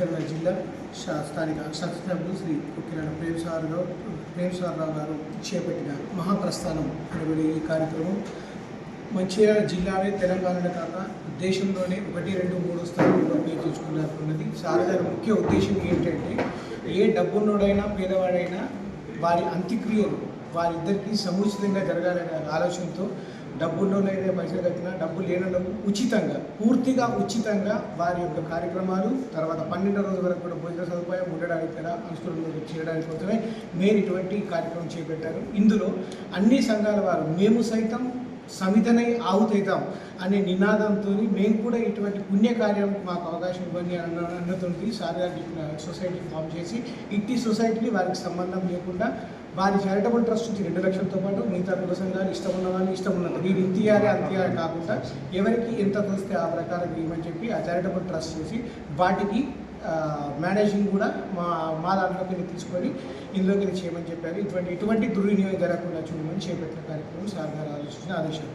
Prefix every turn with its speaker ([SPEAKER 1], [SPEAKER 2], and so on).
[SPEAKER 1] మంచిర్యాల జిల్లా స్థానిక శాసనసభ్యులు శ్రీ కుక్కిరాల ప్రేమసారరావు ప్రేమసారరావు గారు చేపట్టిన మహాప్రస్థానం అనబడే ఈ కార్యక్రమం మంచిర్యాల జిల్లానే తెలంగాణలో కాక దేశంలోనే ఒకటి రెండు మూడు స్థానంలో ఉపయోగించుకున్నట్టున్నది సార్ గారి ముఖ్య ఉద్దేశం ఏంటంటే ఏ డబ్బున్నోడైనా పేదవాడైనా వారి అంత్యక్రియలు వారిద్దరికీ సముచితంగా జరగాలనే ఆలోచనతో డబ్బుల్లోనైనా పైసలు కట్టినా డబ్బు లేనలకు ఉచితంగా పూర్తిగా ఉచితంగా వారి యొక్క కార్యక్రమాలు తర్వాత పన్నెండో రోజు వరకు కూడా భోజన సదుపాయం ఉండడానికి కూడా అనుసరణ చేయడానికి కోసమే మేము ఇటువంటి కార్యక్రమం చేపట్టారు. ఇందులో అన్ని సంఘాల వారు మేము సైతం సమితనై ఆవుతైతాం అనే నినాదంతో మేము కూడా ఇటువంటి పుణ్యకార్యం మాకు అవకాశం ఇవ్వండి అన్న అన్నతోటి సార్ సొసైటీ ఫామ్ చేసి ఇట్టి సొసైటీకి వారికి సంబంధం లేకుండా వారి చారిటబుల్ ట్రస్ట్ నుంచి రెండు లక్షలతో పాటు మిగతా కుల సంఘాలు ఇష్టం ఉన్న వాళ్ళు ఇష్టం ఉన్నది వీరు ఇంతియారే అంతియారే కాకుండా ఎవరికి ఎంత వస్తే ఆ ప్రకారం ఇవ్వమని చెప్పి ఆ చారిటబుల్ ట్రస్ట్ చేసి వాటికి మేనేజింగ్ కూడా మా మా దాంట్లోకి వెళ్ళి తీసుకొని ఇందులోకి వెళ్ళి చేయమని చెప్పారు ఇటువంటి ఇటువంటి దుర్వినియోగం జరగకుండా చూడమని చేపట్టిన కార్యక్రమం సార్ గారు ఆలోచించిన ఆదేశాలు.